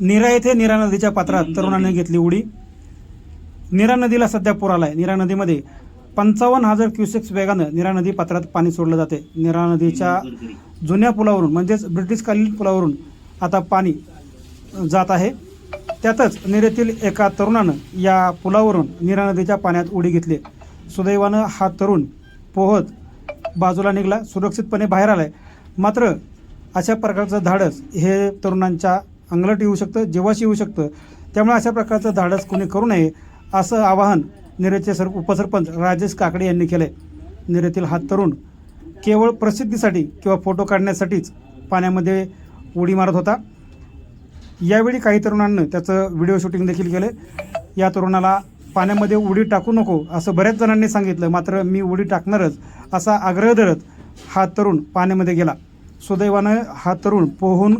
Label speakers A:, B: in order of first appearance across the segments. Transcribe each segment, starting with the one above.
A: नीरा येथे नीरा नदीच्या पात्रात तरुणाने घेतली उडी. नीरा नदीला सध्या पूर आलाय. नीरा नदीमध्ये पंचावन्न हजार क्युसेक्स वेगानं नीरा नदी पात्रात पाणी सोडलं जाते. नीरा नदीच्या जुन्या पुलावरून म्हणजेच ब्रिटिशकालीन पुलावरून आता पाणी जात आहे. त्यातच नीरेतील एका तरुणानं या पुलावरून नीरा नदीच्या पाण्यात उडी घेतली. सुदैवानं हा तरुण पोहत बाजूला निघाला. सुरक्षितपणे बाहेर आलाय. मात्र अशा प्रकारचं धाडस हे तरुणांच्या अंगलट येऊ शकतं जेवाशी येऊ शकतं. त्यामुळे अशा प्रकारचं धाडस कोणी करू नये असं आवाहन निरेचे सर उपसरपंच राजेश काकडे यांनी केलं आहे निरेतील हा तरुण केवळ प्रसिद्धीसाठी किंवा फोटो काढण्यासाठीच पाण्यामध्ये उडी मारत होता. यावेळी काही तरुणांनी त्याचं व्हिडिओ शूटिंग देखील केलं या तरुणाला पाण्यामध्ये उडी टाकू नको असं बऱ्याच जणांनी सांगितलं. मात्र मी उडी टाकणारच असा आग्रह धरत हा तरुण पाण्यामध्ये गेला. सुदैवानं हा तरुण पोहून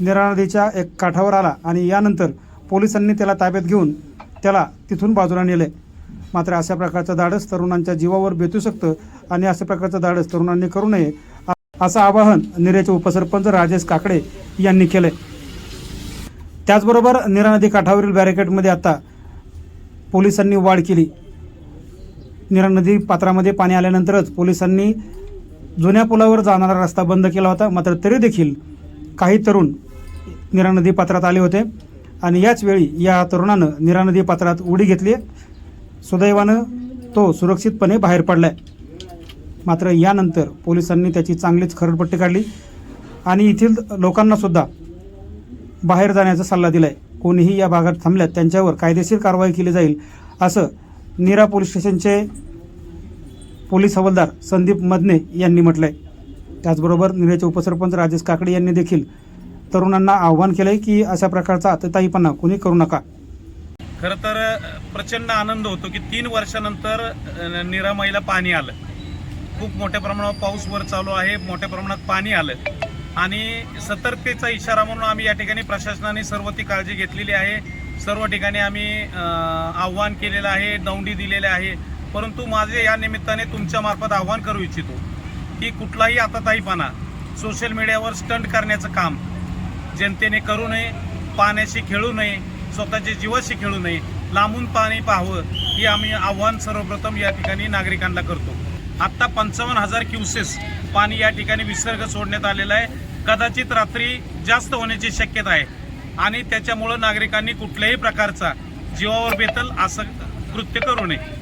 A: निरा नदीच्या एक काठावर आला आणि यानंतर पोलिसांनी त्याला ताब्यात घेऊन त्याला तिथून बाजूला नेले. मात्र अशा प्रकारचं धाडस तरुणांच्या जीवावर बेतू शकतं आणि अशा प्रकारचं धाडस तरुणांनी करू नये असं आवाहन निरेचे उपसरपंच राजेश काकडे यांनी केलंय त्याचबरोबर निरा नदी काठावरील बॅरिकेडमध्ये आता पोलिसांनी वाढ केली. निरा नदी पात्रामध्ये पाणी आल्यानंतरच पोलिसांनी जुन्या पुलावर जाणारा रस्ता बंद केला होता मात्र तरी देखील काही तरुण निरा नदी पात्रात आले होते. आणि याच वेळी या तरुणानं निरा नदी पात्रात उडी घेतली. सुदैवानं तो सुरक्षितपणे बाहेर पडलाय. मात्र यानंतर पोलिसांनी त्याची चांगलीच खरडपट्टी काढली. आणि येथील लोकांनासुद्धा बाहेर जाण्याचा सल्ला दिलाय. कोणीही या भागात थांबल्यात त्यांच्यावर कायदेशीर कारवाई केली जाईल असं नीरा पोलीस स्टेशनचे पोलीस हवालदार संदीप मदने यांनी म्हटलंय. त्याचबरोबर निरेचे उपसरपंच राजेश काकडे यांनी देखील तरुणांना आव्हान केलंय की अशा प्रकारचा अतिताईपणा कोणी करू नका.
B: खरं तर प्रचंड आनंद होतो की तीन वर्षानंतर निरामाईला पाणी आलं. खूप मोठ्या प्रमाणावर पाऊस वर चालू आहे मोठ्या प्रमाणात पाणी आलं. आणि सतर्कतेचा इशारा म्हणून आम्ही या ठिकाणी प्रशासनाने सर्व ती काळजी घेतलेली आहे. सर्व ठिकाणी आम्ही आव्हान केलेलं आहे दौंडी दिलेले आहे. परंतु माझे या निमित्ताने तुमच्या मार्फत आव्हान करू इच्छितो की कुठलाही आता ताईपणा सोशल मीडियावर स्टंट करण्याचं काम जनतेने करू नये पाण्याशी खेळू नये स्वतःच्या जीवाशी खेळू नये लांबून पाणी पाहावं हे आम्ही आव्हान सर्वप्रथम या ठिकाणी नागरिकांना करतो. आत्ता पंचावन्न हजार क्युसेस पाणी या ठिकाणी विसर्ग सोडण्यात आलेला आहे. कदाचित रात्री जास्त होण्याची शक्यता आहे. आणि त्याच्यामुळं नागरिकांनी कुठल्याही प्रकारचा जीवावर बेतल असं कृत्य करू नये.